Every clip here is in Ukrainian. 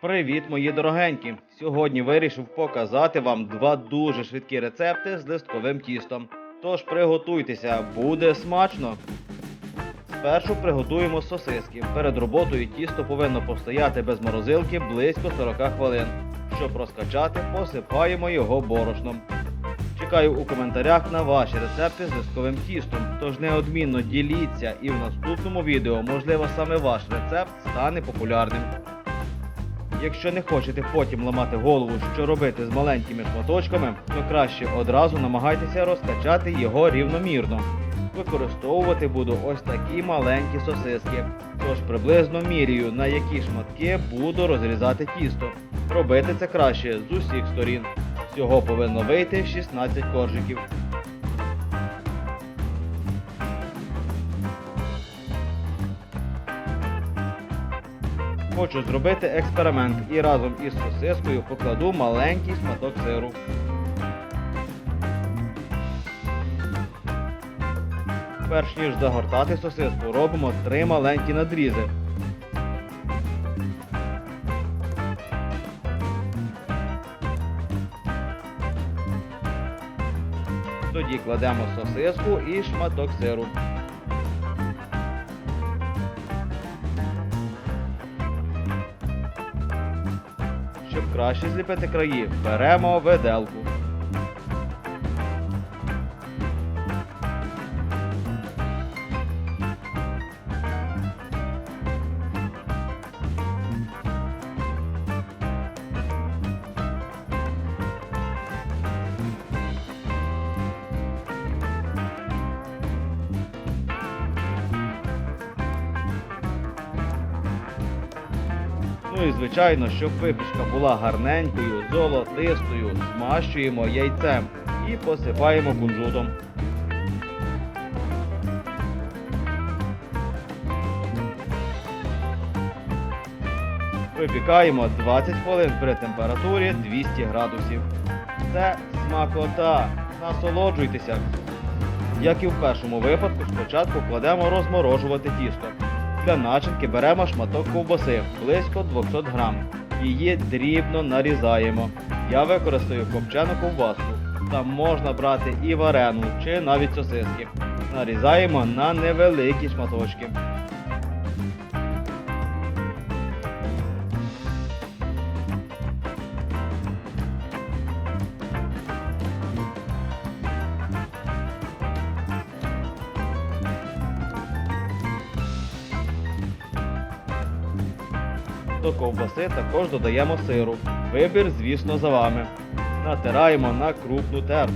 Привіт, мої дорогенькі! Сьогодні вирішив показати вам два дуже швидкі рецепти з листковим тістом. Тож приготуйтеся, буде смачно! Спершу приготуємо сосиски. Перед роботою тісто повинно постояти без морозилки близько 40 хвилин. Щоб розкачати, посипаємо його борошном. Чекаю у коментарях на ваші рецепти з листковим тістом. Тож неодмінно діліться і в наступному відео, можливо, саме ваш рецепт стане популярним. Якщо не хочете потім ламати голову, що робити з маленькими шматочками, то краще одразу намагайтеся розкачати його рівномірно. Використовувати буду ось такі маленькі сосиски. Тож приблизно міряю, на які шматки буду розрізати тісто. Робити це краще з усіх сторін. Всього повинно вийти 16 коржиків. Хочу зробити експеримент і разом із сосискою покладу маленький шматок сиру. Перш ніж загортати сосиску, робимо три маленькі надрізи. Тоді кладемо сосиску і шматок сиру. Краще зліпити краї, беремо виделку. Ну і звичайно, щоб випічка була гарненькою, золотистою, змащуємо яйцем і посипаємо кунжутом. Випікаємо 20 хвилин при температурі 200 градусів. Це смакота. Насолоджуйтеся. Як і в першому випадку, спочатку кладемо розморожувати тісто. Для начинки беремо шматок ковбаси близько 200 грам. Її дрібно нарізаємо. Я використовую копчену ковбаску. Там можна брати і варену, чи навіть сосиски. Нарізаємо на невеликі шматочки. До ковбаси також додаємо сиру. Вибір, звісно, за вами. Натираємо на крупну терку.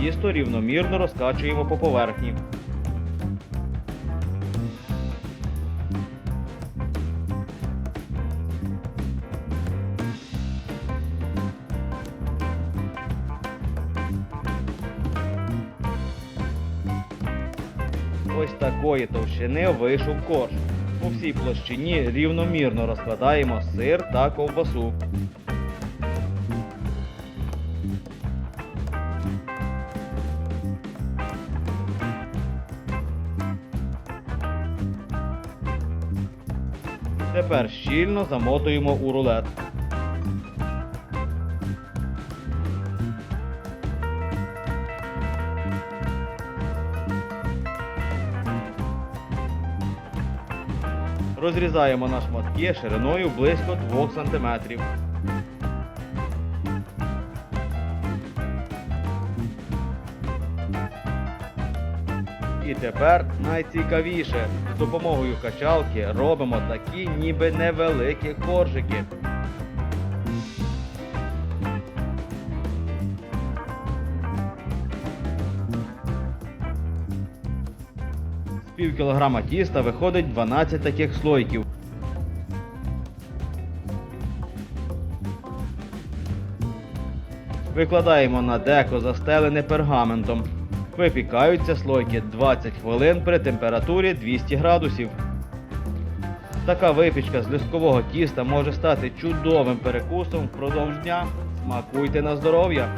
Тісто рівномірно розкачуємо по поверхні. Ось такої товщини вийшов корж. У всій площині рівномірно розкладаємо сир та ковбасу. Тепер щільно замотуємо у рулет. Розрізаємо на шматки шириною близько 2 см. І тепер найцікавіше. З допомогою качалки робимо такі ніби невеликі коржики. Пів кілограма тіста виходить 12 таких слойків. Викладаємо на деко застелене пергаментом. Випікаються слойки 20 хвилин при температурі 200 градусів. Така випічка з листкового тіста може стати чудовим перекусом впродовж дня. Смакуйте на здоров'я!